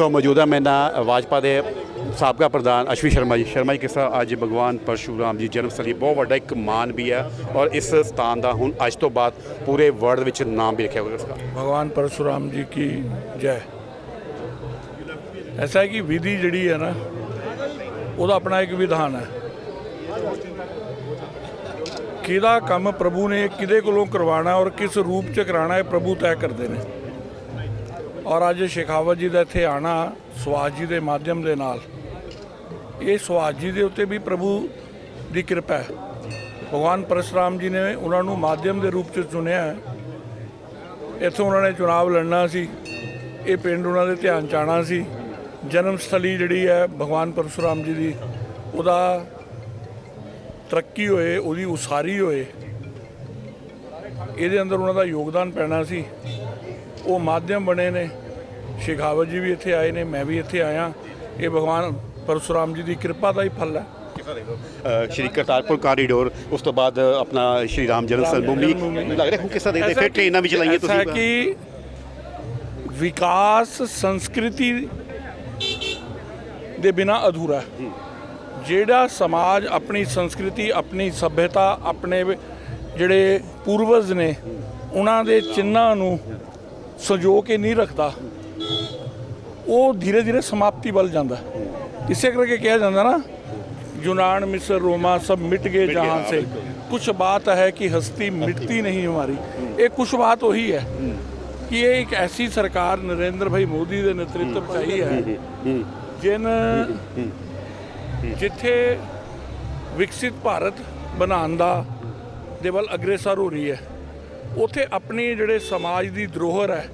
ਸੋ ਮੌਜੂਦਾ ਮੈਂ ਨਾ ਵਾਜਪਾ ਦੇ ਸਾਬਕਾ ਪ੍ਰਧਾਨ ਅਸ਼ਵੀ ਸ਼ਰਮਾ ਜੀ। ਸ਼ਰਮਾ ਜੀ, ਕਿਸ ਤਰ੍ਹਾਂ ਅੱਜ ਭਗਵਾਨ ਪਰਸ਼ੂਰਾਮ ਜੀ ਜਨਮ ਸਥਲੀ, ਬਹੁਤ ਵੱਡਾ ਇੱਕ ਮਾਨ ਵੀ ਹੈ ਔਰ ਇਸ ਸਥਾਨ ਦਾ ਹੁਣ ਅੱਜ ਤੋਂ ਬਾਅਦ ਪੂਰੇ ਵਰਲਡ ਵਿੱਚ ਨਾਮ ਵੀ ਰੱਖਿਆ ਹੋਇਆ ਇਸ ਦਾ। ਭਗਵਾਨ ਪਰਸ਼ੂਰਾਮ ਜੀ ਕੀ ਜੈ। ਐਸਾ ਹੈ ਕਿ ਵਿਧੀ ਜਿਹੜੀ ਹੈ ਨਾ, ਉਹਦਾ ਆਪਣਾ ਇੱਕ ਵਿਧਾਨ ਹੈ। ਕਿਹਦਾ ਕੰਮ ਪ੍ਰਭੂ ਨੇ ਕਿਹਦੇ ਕੋਲੋਂ ਕਰਵਾਣਾ ਔਰ ਕਿਸ ਰੂਪ 'ਚ ਕਰਾਣਾ ਹੈ ਪ੍ਰਭੂ ਤੈਅ ਕਰਦੇ ਨੇ। ਔਰ ਅੱਜ ਸ਼ੇਖਾਵਤ ਜੀ ਦਾ ਇੱਥੇ ਆਣਾ ਸੁਹਾਸ ਜੀ ਦੇ ਮਾਧਿਅਮ ਦੇ ਨਾਲ। ਇਹ ਸੁਹਾਸ ਜੀ ਦੇ ਉੱਤੇ ਵੀ ਪ੍ਰਭੂ ਦੀ ਕਿਰਪਾ ਹੈ। ਭਗਵਾਨ ਪਰਸ਼ੁਰਾਮ ਜੀ ਨੇ ਉਹਨਾਂ ਨੂੰ ਮਾਧਿਅਮ ਦੇ ਰੂਪ ਚ ਚੁਣਿਆ ਹੈ। ਇੱਥੋਂ ਉਹਨਾਂ ਨੇ ਚੁਣਾਵ ਲੜਨਾ ਸੀ। ਇਹ ਪਿੰਡ ਉਹਨਾਂ ਦੇ ਧਿਆਨ ਚ ਆਉਣਾ ਸੀ। ਜਨਮ ਸਥਲੀ ਜਿਹੜੀ ਹੈ ਭਗਵਾਨ ਪਰਸ਼ੁਰਾਮ ਜੀ ਦੀ, ਉਹਦਾ ਤਰੱਕੀ ਹੋਏ, ਉਹਦੀ ਉਸਾਰੀ ਹੋਏ। ਇਹਦੇ ਅੰਦਰ ਉਹਨਾਂ ਦਾ ਯੋਗਦਾਨ ਪੈਣਾ ਸੀ। ਉਹ ਮਾਧਿਅਮ ਬਣੇ ਨੇ। ਸ਼ਿਖਾਵਤ ਜੀ ਵੀ ਇੱਥੇ ਆਏ ਨੇ ਮੈਂ ਵੀ ਇੱਥੇ ਆਇਆ। ਇਹ ਭਗਵਾਨ ਪਰਸ਼ੁਰਾਮ ਜੀ ਦੀ ਕਿਰਪਾ ਦਾ ਹੀ ਫਲ ਹੈ। ਸ਼੍ਰੀ ਕਰਤਾਰਪੁਰ ਕਾਰੀਡੋਰ ਉਸ ਤੋਂ ਬਾਅਦ ਆਪਣਾ ਸ਼੍ਰੀ ਰਾਮ ਜਨਮ ਭੂਮੀ। ਲੱਗ ਰਿਹਾ ਹੁਣ ਕਿਸ ਦੇਖਦੇ ਫਿਰ ਟ੍ਰੇਨਾਂ ਵੀ ਚਲਾਈਆਂ ਤੁਸੀਂ ਕਿ ਵਿਕਾਸ ਸੰਸਕ੍ਰਿਤੀ ਦੇ ਬਿਨਾ ਅਧੂਰਾ ਜਿਹੜਾ ਸਮਾਜ ਆਪਣੀ ਸੰਸਕ੍ਰਿਤੀ ਆਪਣੀ ਸਭਿਅਤਾ ਆਪਣੇ ਜਿਹੜੇ ਪੂਰਵਜ ਨੇ ਉਹਨਾਂ ਦੇ ਚਿੰਨ੍ਹਾਂ ਨੂੰ ਸੰਯੋਗ ਇਹ ਨਹੀਂ ਰੱਖਦਾ। ਉਹ ਧੀਰੇ ਧੀਰੇ ਸਮਾਪਤੀ ਵੱਲ ਜਾਂਦਾ। ਇਸੇ ਕਰਕੇ ਕਿਹਾ ਜਾਂਦਾ ਨਾ ਯੂਨਾਨ ਮਿਸਰ ਰੋਮਾ ਸਭ ਮਿਟ ਗਏ ਜਹਾਂ ਸੇ। ਕੁਝ ਬਾਤ ਹੈ ਕਿ ਹਸਤੀ ਮਿਟਤੀ ਨਹੀਂ ਹਮਾਰੀ। ਇਹ ਕੁਝ ਬਾਤ ਉਹੀ ਹੈ ਕਿ ਇਹ ਇੱਕ ਐਸੀ ਸਰਕਾਰ ਨਰਿੰਦਰ ਭਾਈ ਮੋਦੀ ਦੇ ਨੇਤਰਤਵ ਚਾਹੀ ਹੈ ਜਿਨ ਜਿੱਥੇ ਵਿਕਸਿਤ ਭਾਰਤ ਬਣਾਉਣ ਦਾ ਦੇ ਵੱਲ ਅਗਰਸਰ ਹੋ ਰਹੀ ਹੈ। ਉੱਥੇ ਆਪਣੀ ਜਿਹੜੇ ਸਮਾਜ ਦੀ ਧਰੋਹਰ ਹੈ,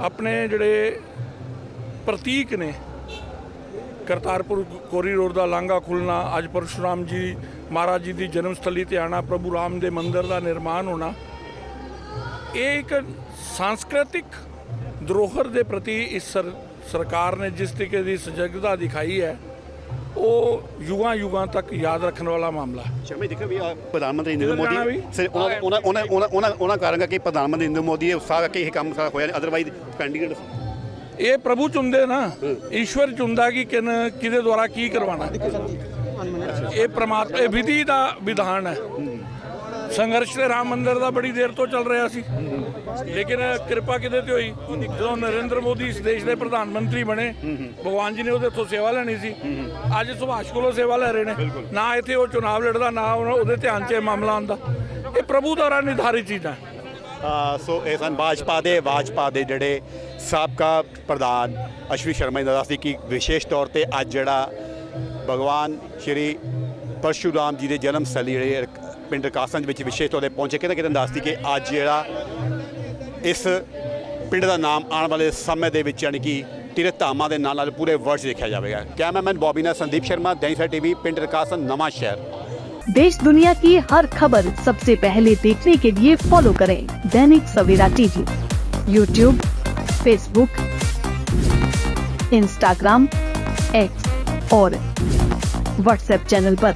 ਆਪਣੇ ਜਿਹੜੇ ਪ੍ਰਤੀਕ ਨੇ, ਕਰਤਾਰਪੁਰ ਕੋਰੀਡੋਰ ਦਾ ਲਾਂਘਾ ਖੁੱਲਣਾ ਅੱਜ ਪਰਸ਼ੁਰਾਮ ਜੀ ਮਹਾਰਾਜ ਜੀ ਦੀ ਜਨਮ ਸਥਲੀ ਤੇ ਆਣਾ ਪ੍ਰਭੂ ਰਾਮ ਦੇ ਮੰਦਿਰ ਦਾ ਨਿਰਮਾਣ ਹੋਣਾ, ਇਹ ਇੱਕ ਸੰਸਕ੍ਰਿਤਿਕ ਧਰੋਹਰ ਦੇ ਪ੍ਰਤੀ ਇਸ ਸਰ- ਸਰਕਾਰ ਨੇ ਜਿਸ ਤਰੀਕੇ ਦੀ ਸਜਗਤਾ ਦਿਖਾਈ ਹੈ ਉਹ ਯੁਗਾਂ ਯੁਗਾਂ ਤੱਕ ਯਾਦ ਰੱਖਣ ਵਾਲਾ ਮਾਮਲਾ ਹੈ। ਸ਼ਰਮਾ ਦੇਖੋ ਵੀ ਆਹ ਪ੍ਰਧਾਨ ਮੰਤਰੀ ਨਰਿੰਦਰ ਮੋਦੀ ਵੀ? ਸਿਰ ਉਹਨਾਂ ਉਹਨਾਂ ਉਹਨਾਂ ਉਹਨਾਂ ਉਹਨਾਂ ਉਹਨਾਂ ਕਾਰਨ ਕਿ ਪ੍ਰਧਾਨ ਮੰਤਰੀ ਨਰਿੰਦਰ ਮੋਦੀ ਦੇ ਉਤਸ਼ਾਹ ਕਰਕੇ ਇਹ ਕੰਮ ਸਾਰਾ ਹੋਇਆ ਅਦਰਵਾਈਜ਼ ਪੈਂਡਿੰਗ ਇਹ ਪ੍ਰਭੂ ਚੁੰਦੇ ਨਾ ਈਸ਼ਵਰ ਚੁੰਦਾ ਕਿ ਕਿਨ ਕਿਹਦੇ ਦੁਆਰਾ ਕੀ ਕਰਵਾਣਾ ਇਹ ਪ੍ਰਮਾਤਮਾ ਇਹ ਵਿਧੀ ਦਾ ਵਿਧਾਨ ਹੈ। ਸੰਘਰਸ਼ ਤੇ ਰਾਮ ਮੰਦਿਰ ਦਾ ਬੜੀ ਦੇਰ ਤੋਂ ਚੱਲ ਰਿਹਾ ਸੀ। ਲੇਕਿਨ ਕਿਰਪਾ ਕਿਤੇ ਤੇ ਹੋਈ? ਜਦੋਂ ਨਰਿੰਦਰ ਮੋਦੀ ਇਸ ਦੇਸ਼ ਦੇ ਪ੍ਰਧਾਨ ਮੰਤਰੀ ਬਣੇ, ਭਗਵਾਨ ਜੀ ਨੇ ਉਹਦੇ ਤੋਂ ਸੇਵਾ ਲੈਣੀ ਸੀ। ਅੱਜ ਸੁਭਾਸ਼ ਕੋਲੋਂ ਸੇਵਾ ਲੈ ਰਹੇ ਨੇ। ਨਾ ਇੱਥੇ ਉਹ ਚੁਣਾਵ ਲੜਦਾ, ਨਾ ਉਹਨਾਂ- ਉਹਦੇ ਧਿਆਨ 'ਚ ਇਹ ਮਾਮਲਾ ਆਉਂਦਾ। ਇਹ ਪ੍ਰਭੂ ਦੁਆਰਾ ਨਿਰਧਾਰਿਤ ਚੀਜ਼ਾਂ ਸੋ ਇਹ ਸਨ ਭਾਜਪਾ ਦੇ ਭਾਜਪਾ ਦੇ ਜਿਹੜੇ ਸਾਬਕਾ ਪ੍ਰਧਾਨ ਅਸ਼ਵੀ ਸ਼ਰਮਾ ਜੀ ਦਾ ਦੱਸਦੀ ਕਿ ਵਿਸ਼ੇਸ਼ ਤੌਰ ਤੇ ਅੱਜ ਜਿਹੜਾ ਭਗਵਾਨ ਸ਼੍ਰੀ ਪਰਸ਼ੂਰਾਮ ਜੀ ਦੇ ਜਨਮ ਸਥਲੀ ਜਿਹੜੇ ਪਿੰਡ ਕਾਸਨ ਵਿੱਚ ਵਿਸ਼ੇਸ਼ ਤੌਰ ਤੇ ਪਹੁੰਚੇ। ਕਿਤੇ ਕਿਤੇ ਦੱਸਦੀ ਕਿ ਅੱਜ ਜਿਹੜਾ ਇਸ ਪਿੰਡ ਦਾ ਨਾਮ ਆਉਣ ਵਾਲੇ ਸਮੇਂ ਦੇ ਵਿੱਚ ਯਾਨੀ ਕਿ ਤੀਰਥ ਧਾਮਾਂ ਦੇ ਨਾਲ ਨਾਲ ਪੂਰੇ ਵਰਲਡ 'ਚ ਦੇਖਿਆ ਜਾਵੇਗਾ। ਕੈਮਰਾਮੈਨ ਬੌਬੀਨਾ ਸੰਦੀਪ ਸ਼ਰਮਾ ਦੈਨਿਸਾ ਟੀਵੀ, ਪਿੰਡ ਰਕਾਸਨ ਨਵਾਂ ਸ਼ਹਿਰ। देश दुनिया की हर खबर सबसे पहले देखने के लिए फॉलो करें Dainik Savera TV YouTube Facebook Instagram X और व्हाट्सएप चैनल पर।